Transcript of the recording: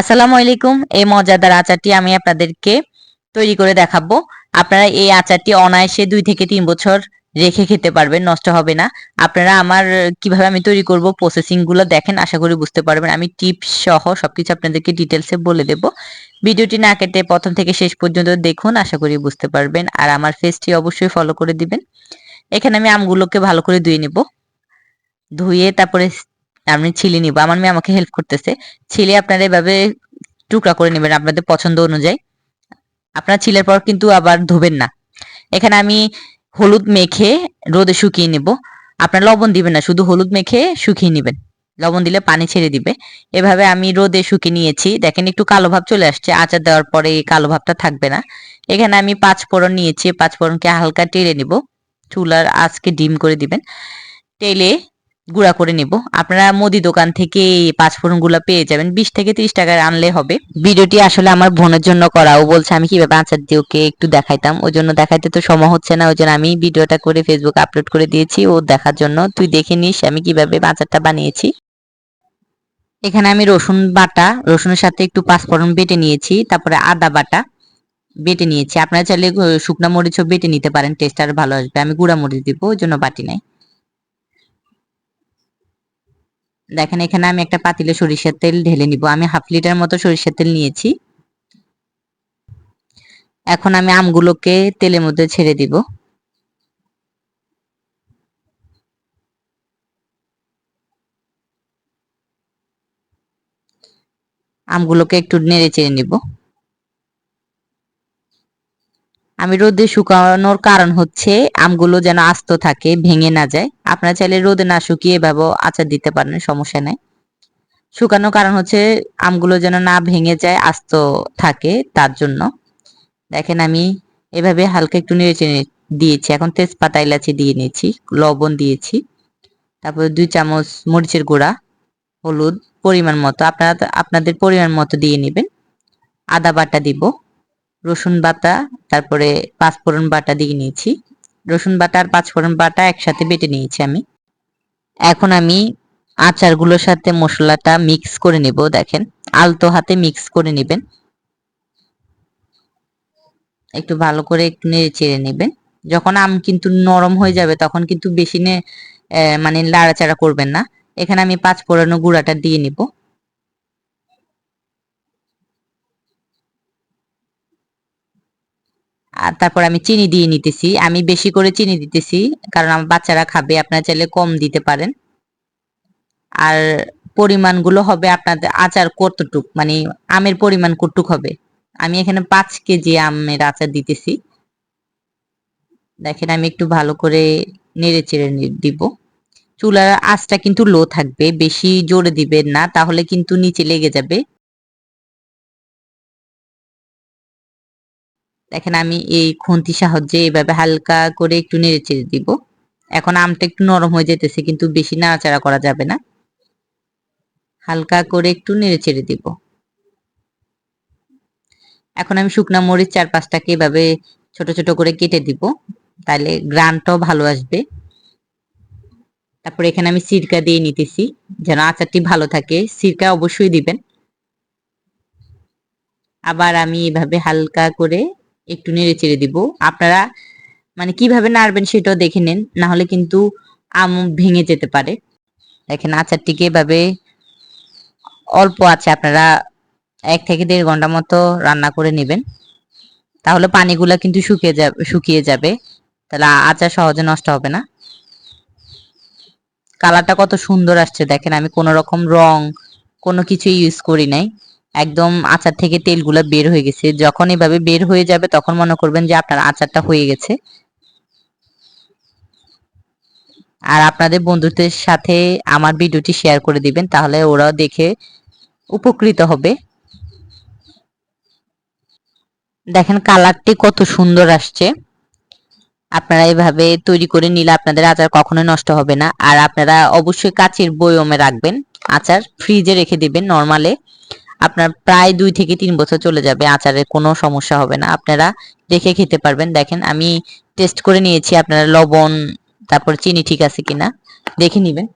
আসসালামু আলাইকুম। এই মজাদার আচারটি আমি আপনাদেরকে তৈরি করে দেখাবো। আপনারা এই আচারটি অনায়াসে দুই থেকে তিন বছর রেখে খেতে পারবেন, নষ্ট হবে না। আপনারা আমার কীভাবে আমি তৈরি করব প্রসেসিংগুলো দেখেন, আশা করি বুঝতে পারবেন। আমি টিপস সহ সবকিছু আপনাদেরকে ডিটেলসে বলে দেব। ভিডিওটি না কেটে প্রথম থেকে শেষ পর্যন্ত দেখুন, আশা করি বুঝতে পারবেন। আর আমার ফেসটি অবশ্যই ফলো করে দিবেন। এখানে আমি আমগুলোকে ভালো করে ধুয়ে নিব। ধুয়ে তারপরে আমি ছিলে নিব, আমার মেয়ে আমাকে হেল্প করতেছে। ছিলে আপনারা এভাবে টুকরা করে নেবেন আপনাদের পছন্দ অনুযায়ী। আপনার ছিলের পর কিন্তু আবার ধোবেন না। এখানে আমি হলুদ মেখে রোদে শুকিয়ে নেব। আপনার লবণ দিবেন না, শুধু হলুদ মেখে শুকিয়ে নেবেন। লবণ দিলে পানি ছেড়ে দিবে। এভাবে আমি রোদে শুকিয়ে নিয়েছি। দেখেন একটু কালো ভাব চলে আসছে, আচার দেওয়ার পরে এই কালো ভাবটা থাকবে না। এখানে আমি পাঁচ ফোড়ন নিয়েছি, পাঁচ ফোড়নকে হালকা টেলে নিব। চুলার আজকে ডিম করে দিবেন। তেলে গুঁড়া করে নিব। আপনারা মুদি দোকান থেকে এই পাঁচফোড়নগুলা পেয়ে যাবেন। বিশ থেকে ত্রিশ টাকার আনলে হবে। ভিডিওটি আসলে আমার বোনের জন্য করা ও বলছে, আমি কীভাবে আচার দিয়ে ওকে একটু দেখাইতাম? ওই জন্য দেখাইতে তো সময় হচ্ছে না। ওই জন্য আমি ভিডিওটা করে ফেসবুক আপলোড করে দিয়েছি ও দেখার জন্য। তুই দেখে নিস আমি কীভাবে আচারটা বানিয়েছি। এখানে আমি রসুন বাটা, রসুনের সাথে একটু পাঁচফোড়ন বেটে নিয়েছি। তারপরে আদা বাটা বেটে নিয়েছি। আপনারা চাইলে শুকনা মরিচও বেটে নিতে পারেন। টেস্ট আর ভালো আসবে। আমি গুঁড়া মরিচ দিব, ওই জন্য বাটি নাই। দেখেন, এখানে আমি একটা পাতিলে সরিষার তেল ঢেলে নিব। আমি হাফ লিটার মতো সরিষার তেল নিয়েছি। এখন আমি আমগুলোকে তেলের মধ্যে ছেড়ে দিব। আমগুলোকে একটু নেড়ে চেড়ে নিব। আমি রোদে শুকানোর কারণ হচ্ছে আমগুলো যেন আস্ত থাকে, ভেঙে না যায়। আপনারা চাইলে রোদে না শুকিয়ে এভাবে আচার দিতে পারেন, সমস্যা নাই। শুকানোর কারণ হচ্ছে আমগুলো যেন না ভেঙে যায়, আস্ত থাকে তার জন্য। দেখেন আমি এভাবে হালকা একটু নেড়ে চেড়ে দিয়েছি। এখন তেজপাতা এলাচি দিয়ে নিয়েছি, লবণ দিয়েছি। তারপরে দুই চামচ মরিচের গুঁড়া, হলুদ, পরিমাণ মতো। আপনারা আপনাদের পরিমাণ মতো দিয়ে নেবেন। আদা বাটা দিব। রসুন বাটা, তারপরে পাঁচফোড়ন বাটা দিয়ে নিয়েছি। রসুন বাটা আর পাঁচফোড়ন বাটা একসাথে বেটে নিয়েছি আমি। এখন আমি আচারগুলোর সাথে মশলাটা মিক্স করে নেব, দেখেন। আলতো হাতে মিক্স করে নেবেন। একটু ভালো করে একটু নেড়ে চেড়ে নেবেন। যখন আম কিন্তু নরম হয়ে যাবে, তখন কিন্তু বেশি নে মানে লাড়াচাড়া করবেন না। এখানে আমি পাঁচ ফোড়ানো গুঁড়াটা দিয়ে নিব। তারপর আমি চিনি দিয়ে নিতেছি। আমি বেশি করে চিনি দিতেছি, কারণ আমার বাচ্চারা খাবে, আপনারা চাইলে কম দিতে পারেন। আর পরিমাণগুলো হবে আপনাদের আচার কতটুক মানে আমের পরিমাণ কতটুক হবে? আমি এখানে পাঁচ কেজি আমের আচার দিতেছি। দেখেন, আমি একটু ভালো করে নেড়ে চেড়ে দিব। চুলার আঁচটা কিন্তু লো থাকবে, বেশি জোরে দিবেন না, তাহলে কিন্তু নিচে লেগে যাবে। দেখেন আমি এই খুন্তি সাহায্যে এইভাবে হালকা করে একটু নেড়ে চেড়ে দিব। এখন আমটা একটু নরম হয়ে যেতেছে, কিন্তু বেশি নাড়াচাড়া করা যাবে না। হালকা করে একটু নেড়ে চেড়ে দিব। এখন আমি শুকনা মরিচ চার পাঁচটাকে এভাবে ছোট ছোট করে কেটে দিব তাহলে গ্রানটাও ভালো আসবে। তারপর এখানে আমি সিরকা দিয়ে নিতেছি, যেন আচারটি ভালো থাকে। সিরকা অবশ্যই দিবেন। আবার আমি এভাবে হালকা করে একটু নেড়ে চেড়ে দিব। আপনারা মানে কীভাবে নাড়বেন সেটাও দেখে নেন না হলে কিন্তু আম ভেঙে যেতে পারে। দেখেন আচারটিকে এভাবে অল্প আছে, আপনারা এক থেকে দেড় ঘণ্টা মতো রান্না করে নেবেন। তাহলে পানিগুলা কিন্তু শুকিয়ে যাবে শুকিয়ে যাবে। তাহলে আচার সহজে নষ্ট হবে না। কালারটা কত সুন্দর আসছে, দেখেন আমি কোনো রকম রং কোনো কিছু ইউজ করি নাই। একদম আচার থেকে তেলগুলো বের হয়ে গেছে। যখন এভাবে বের হয়ে যাবে, তখন মনে করবেন যে আপনার আচারটা হয়ে গেছে। আর আপনাদের বন্ধুদের সাথে আমার ভিডিওটি শেয়ার করে দিবেন, তাহলে ওরাও দেখে উপকৃত হবে। দেখেন কালারটি কত সুন্দর আসছে। আপনারা এভাবে তৈরি করে নিলে আপনাদের আচার কখনোই নষ্ট হবে না। আর আপনারা অবশ্যই কাচের বয়মে রাখবেন। আচার ফ্রিজে রেখে দিবেন নর্মালে আপনার প্রায় দুই থেকে তিন বছর চলে যাবে, আচারের কোনো সমস্যা হবে না। আপনারা রেখে খেতে পারবেন। দেখেন, আমি টেস্ট করে নিয়েছি আপনারা লবণ, তারপর চিনি ঠিক আছে কিনা। দেখে নেবেন।